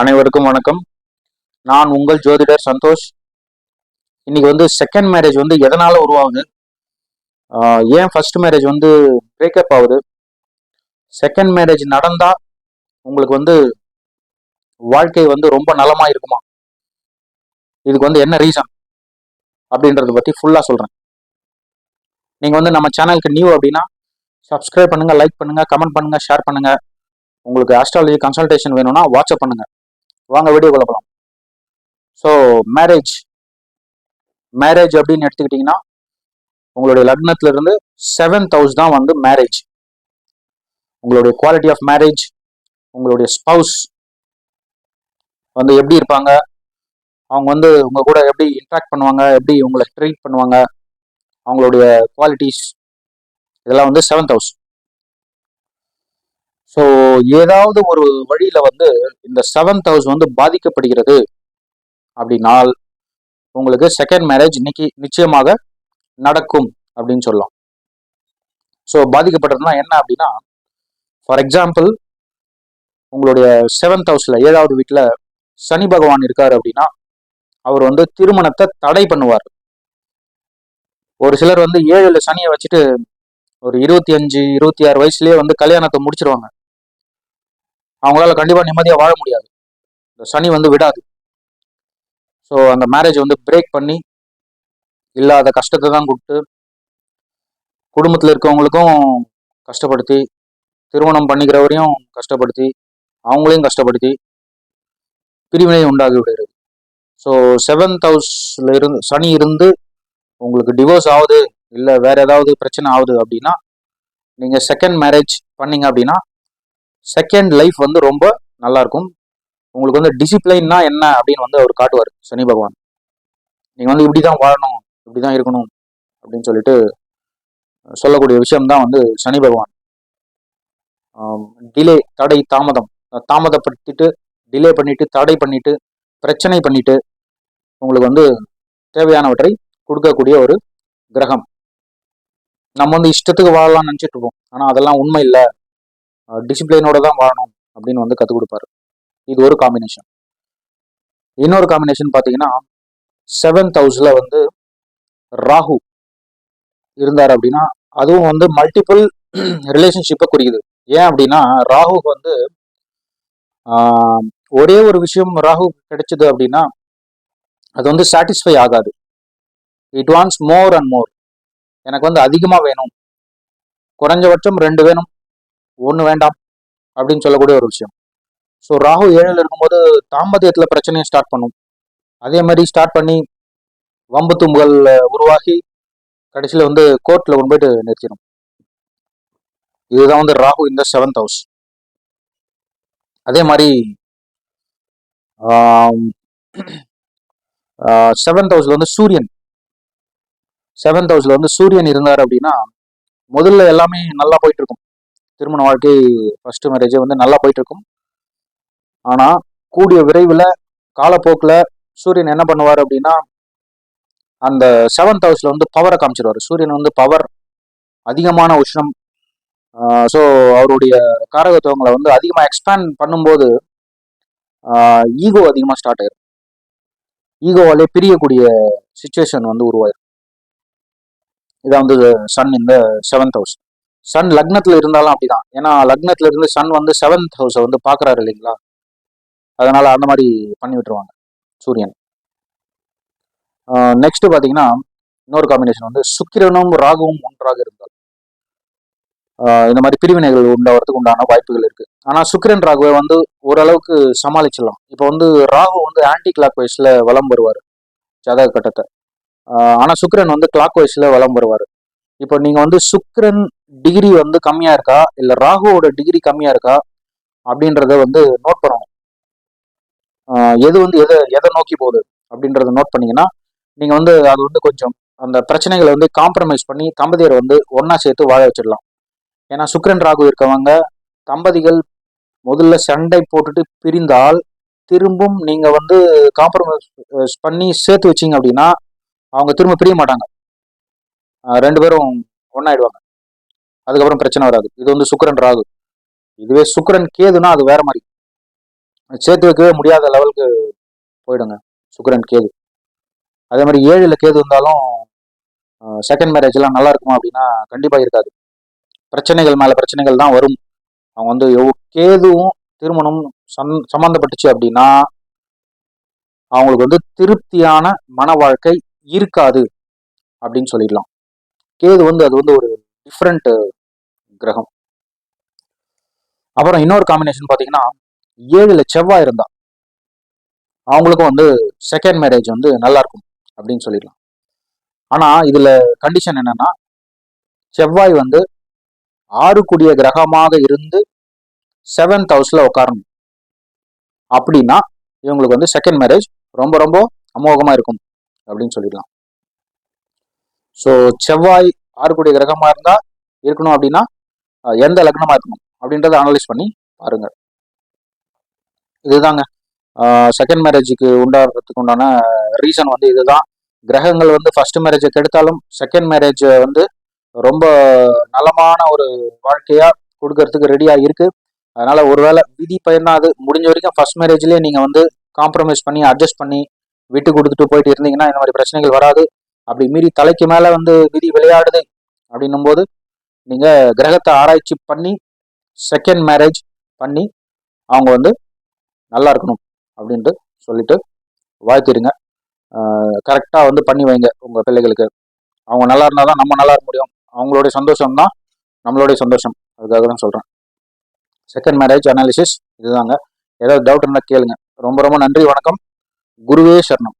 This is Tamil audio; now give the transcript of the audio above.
அனைவருக்கும் வணக்கம். நான் உங்கள் ஜோதிடர் சந்தோஷ். இன்னைக்கு வந்து செகண்ட் மேரேஜ் வந்து எதனால உருவாகுது? ஏன் ஃபர்ஸ்ட் மேரேஜ் வந்து பிரேக்கப் ஆகுது? செகண்ட் மேரேஜ் நடந்தா உங்களுக்கு வந்து வாழ்க்கை வந்து ரொம்ப நலமா இருக்குமா? இதுக்கு வந்து என்ன ரீசன் அப்படின்றத பத்தி ஃபுல்லா சொல்றேன். நீங்க வந்து நம்ம சேனலுக்கு நியூ அப்படின்னா சப்ஸ்கிரைப் பண்ணுங்க லைக் பண்ணுங்க கமெண்ட் பண்ணுங்க ஷேர் பண்ணுங்க. உங்களுக்கு ஆஸ்ட்ராலஜி கன்சல்டேஷன் வேணும்னா வாட்ஸ்அப் பண்ணுங்க. வாங்க வீடியோ போகலாம் ஸோ மேரேஜ் மேரேஜ் அப்படின்னு எடுத்துக்கிட்டிங்கன்னா உங்களுடைய லக்னத்துல இருந்து செவன்த் ஹவுஸ் தான் வந்து மேரேஜ் உங்களுடைய குவாலிட்டி ஆஃப் மேரேஜ் உங்களுடைய ஸ்பவுஸ் வந்து எப்படி இருப்பாங்க அவங்க வந்து உங்க கூட எப்படி இன்ட்ராக்ட் பண்ணுவாங்க எப்படி உங்களை ட்ரீட் பண்ணுவாங்க அவங்களுடைய குவாலிட்டிஸ் இதெல்லாம் வந்து செவன்த் ஹவுஸ் ஸோ ஏதாவது ஒரு வழியில வந்து இந்த செவன்த் ஹவுஸ் வந்து பாதிக்கப்படுகிறது அப்படின்னால் உங்களுக்கு செகண்ட் மேரேஜ் இன்னைக்கு நிச்சயமாக நடக்கும் அப்படின்னு சொல்லலாம். ஸோ பாதிக்கப்பட்டதுன்னா என்ன அப்படின்னா ஃபார் எக்ஸாம்பிள் உங்களுடைய செவன்த் ஹவுஸ்ல ஏழாவது வீட்டில் சனி பகவான் இருக்கார் அப்படின்னா அவர் வந்து திருமணத்தை தடை பண்ணுவார். ஒரு சிலர் வந்து ஏழுல சனியை வச்சுட்டு ஒரு இருபத்தி அஞ்சு இருபத்தி ஆறு வயசுலயே வந்து கல்யாணத்தை முடிச்சிருவாங்க. அவங்களால கண்டிப்பாக நிம்மதியாக வாழ முடியாது. இந்த சனி வந்து விடாது. ஸோ அந்த மேரேஜ் வந்து பிரேக் பண்ணி இல்லாத கஷ்டத்தை தான் கொடுத்து குடும்பத்தில் இருக்கவங்களுக்கும் கஷ்டப்படுத்தி திருமணம் பண்ணிக்கிறவரையும் கஷ்டப்படுத்தி அவங்களையும் கஷ்டப்படுத்தி பிரிவினை உண்டாகி விடுகிறது. ஸோ செவன்த் ஹவுஸில் இருந்து சனி இருந்து உங்களுக்கு டிவோர்ஸ் ஆகுது இல்லை வேறு ஏதாவது பிரச்சனை ஆகுது அப்படின்னா நீங்கள் செகண்ட் மேரேஜ் பண்ணீங்க அப்படின்னா செகண்ட் லைஃப் வந்து ரொம்ப நல்லா இருக்கும் உங்களுக்கு வந்து டிசிப்ளைன்னா என்ன அப்படின்னு வந்து அவர் காட்டுவார் சனி பகவான். நீங்கள் வந்து இப்படி தான் வாழணும் இப்படி தான் இருக்கணும் அப்படின்னு சொல்லிட்டு சொல்லக்கூடிய விஷயம்தான் வந்து சனி பகவான். டிலே தடை தாமதம். தாமதப்படுத்திட்டு டிலே பண்ணிட்டு தடை பண்ணிட்டு பிரச்சனை பண்ணிட்டு உங்களுக்கு வந்து தேவையானவற்றை கொடுக்கக்கூடிய ஒரு கிரகம். நம்ம வந்து இஷ்டத்துக்கு வாழலாம்னு நினச்சிட்டு இருப்போம். ஆனால் அதெல்லாம் உண்மை இல்லை. டிசிப்ளினோட தான் வாழணும் அப்படின்னு வந்து கற்றுக் கொடுப்பாரு. இது ஒரு காம்பினேஷன் இன்னொரு காம்பினேஷன் பார்த்தீங்கன்னா செவன்த் ஹவுஸில் வந்து ராகு இருந்தார் அப்படின்னா அதுவும் வந்து மல்டிபிள் ரிலேஷன்ஷிப்பை குறிக்குது. ஏன் அப்படின்னா ராகு வந்து ஒரே ஒரு விஷயம் ராகு கிடைச்சது அப்படின்னா அது வந்து சாட்டிஸ்ஃபை ஆகாது. It wants more and more எனக்கு வந்து அதிகமாக வேணும். குறைஞ்சபட்சம் ரெண்டு வேணும். ஒன்று வேண்டாம் அப்படின்னு சொல்லக்கூடிய ஒரு விஷயம். ஸோ ராகு ஏழில் இருக்கும்போது தாம்பத்தியத்தில் பிரச்சனையை ஸ்டார்ட் பண்ணும். அதே மாதிரி ஸ்டார்ட் பண்ணி வம்பு தும்புகள் உருவாகி கடைசியில் வந்து கோர்ட்டில் கொண்டு போயிட்டு நிறுத்திடும் இதுதான் வந்து ராகு இந்த செவன்த் ஹவுஸ் அதே மாதிரி செவன்த் ஹவுஸில் வந்து சூரியன். செவன்த் ஹவுஸில் வந்து சூரியன் இருந்தார் அப்படின்னா முதல்ல எல்லாமே நல்லா போயிட்டு இருக்கும். திருமண வாழ்க்கை ஃபர்ஸ்ட் மேரேஜ் வந்து நல்லா போயிட்டு இருக்கும் ஆனா கூடிய விரைவில் காலப்போக்கில் சூரியன் என்ன பண்ணுவார் அப்படின்னா அந்த செவன்த் ஹவுஸ்ல வந்து பவரை காமிச்சிருவார். சூரியன் வந்து பவர் அதிகமான உஷ்ணம். ஸோ அவருடைய காரகத்துவங்களை வந்து அதிகமாக எக்ஸ்பேண்ட் பண்ணும்போது ஈகோ அதிகமாக ஸ்டார்ட் ஆயிரும். ஈகோவாலே பிரியக்கூடிய சுச்சுவேஷன் வந்து உருவாயிரும். இதான் வந்து சன் இந்த செவன்த் ஹவுஸ் சன் லக்னத்துல இருந்தாலும் அப்படிதான். ஏன்னா லக்னத்துல இருந்து சன் வந்து செவன்த் ஹவுஸை வந்து பாக்குறாரு இல்லைங்களா? அதனால அந்த மாதிரி பண்ணி விட்டுருவாங்க சூரியன். நெக்ஸ்ட் பாத்தீங்கன்னா இன்னொரு காம்பினேஷன் வந்து சுக்கிரனும் ராகுவும் ஒன்றாக இருந்தால். இந்த மாதிரி பிரிவினைகள் உண்டாகிறதுக்கு உண்டான வாய்ப்புகள் இருக்கு. ஆனா சுக்கிரன் ராகுவை வந்து ஓரளவுக்கு சமாளிச்சிடலாம். இப்போ வந்து ராகு வந்து ஆன்டி கிளாக் வைஸ்ல வலம் வருவார் ஜாதக கட்டத்தை. ஆனா சுக்கிரன் வந்து கிளாக் வைஸ்ல வலம் வருவார். இப்போ நீங்க வந்து சுக்கிரன் டிகிரி வந்து கம்மியா இருக்கா? இல்ல ராகுவோட டிகிரி கம்மியா இருக்கா? அப்படின்றத வந்து நோட் பண்ணணும். எது வந்து எதை எதை நோக்கி போகுது? அப்படின்றத நோட் பண்ணீங்கன்னா நீங்க வந்து அது வந்து கொஞ்சம் அந்த பிரச்சனைகளை வந்து காம்ப்ரமைஸ் பண்ணி தம்பதியரை வந்து ஒன்றா சேர்த்து வாழ வச்சிடலாம். ஏன்னா சுக்கிரன் ராகு இருக்கவங்க தம்பதிகள் முதல்ல சண்டை போட்டுட்டு பிரிந்தால் திரும்பும் நீங்க வந்து காம்ப்ரமைஸ் பண்ணி சேர்த்து வச்சீங்க அப்படின்னா அவங்க திரும்ப பிரிய மாட்டாங்க. ரெண்டு பேரும் ஒன்னாயிடுவாங்க அதுக்கப்புறம் பிரச்சனை வராது. இது வந்து சுக்கரன் ராகு. இதுவே சுக்கரன் கேதுனா அது வேற மாதிரி. சேர்த்து வைக்கவே முடியாத லெவலுக்கு போயிடுங்க. சுக்கரன் கேது. அதே மாதிரி ஏழில் கேது இருந்தாலும் செகண்ட் மேரேஜ் எல்லாம் நல்லா இருக்குமா அப்படின்னா கண்டிப்பாக இருக்காது. பிரச்சனைகள் மேலே பிரச்சனைகள் தான் வரும். அவங்க வந்து கேதுவும் திருமணம் சம் சம்மந்தப்பட்டுச்சு அப்படின்னா அவங்களுக்கு வந்து திருப்தியான மன வாழ்க்கை இருக்காது அப்படின்னு சொல்லிடலாம். கேது வந்து அது வந்து ஒரு டிஃப்ரெண்ட் கிரகம். அப்புறம் இன்னொரு காம்பினேஷன் பார்த்தீங்கன்னா ஏழுல செவ்வாய் இருந்தா அவங்களுக்கும் வந்து செகண்ட் மேரேஜ் வந்து நல்லா இருக்கும் அப்படின்னு சொல்லிடலாம். ஆனா இதுல கண்டிஷன் என்னன்னா செவ்வாய் வந்து ஆறுக்குடிய கிரகமாக இருந்து செவன்த் ஹவுஸ்ல உட்காரணும். அப்படின்னா இவங்களுக்கு வந்து செகண்ட் மேரேஜ் ரொம்ப ரொம்ப அமோகமா இருக்கும் அப்படின்னு சொல்லிடலாம். ஸோ செவ்வாய் ஆறுக்குடிய கிரகமாக இருந்தால் இருக்கணும் அப்படின்னா எந்த லக்னமாக இருக்கணும் அப்படின்றத அனலைஸ் பண்ணி பாருங்கள் இதுதாங்க. செகண்ட் மேரேஜுக்கு உண்டாடுறதுக்கு உண்டான ரீசன் வந்து இதுதான். கிரகங்கள் வந்து ஃபர்ஸ்ட் மேரேஜை கெடுத்தாலும் செகண்ட் மேரேஜை வந்து ரொம்ப நலமான ஒரு வாழ்க்கையாக கொடுக்கறதுக்கு ரெடியாக இருக்குது அதனால் ஒருவேளை விதி பயன்தான் அது முடிஞ்ச வரைக்கும் ஃபர்ஸ்ட் மேரேஜ்லேயே நீங்கள் வந்து காம்ப்ரமைஸ் பண்ணி அட்ஜஸ்ட் பண்ணி விட்டு கொடுத்துட்டு போயிட்டு இருந்தீங்கன்னா இந்த மாதிரி பிரச்சனைகள் வராது. அப்படி மீறி தலைக்கு மேலே வந்து விதி விளையாடுது அப்படின்னும் போது நீங்கள் கிரகத்தை ஆராய்ச்சி பண்ணி செகண்ட் மேரேஜ் பண்ணி அவங்க வந்து நல்லா இருக்கணும் அப்படின்ட்டு சொல்லிட்டு வாழ்த்திடுங்க. கரெக்டாக வந்து பண்ணி வைங்க உங்கள் பிள்ளைகளுக்கு. அவங்க நல்லா இருந்தால் தான் நம்ம நல்லா இருக்க முடியும். அவங்களுடைய சந்தோஷம் தான் நம்மளுடைய சந்தோஷம். அதுக்காக தான் சொல்கிறேன் செகண்ட் மேரேஜ் அனாலிசிஸ் இதுதாங்க. ஏதாவது டவுட் இருந்தால் கேளுங்க. ரொம்ப ரொம்ப நன்றி வணக்கம். குருவே சரணம்.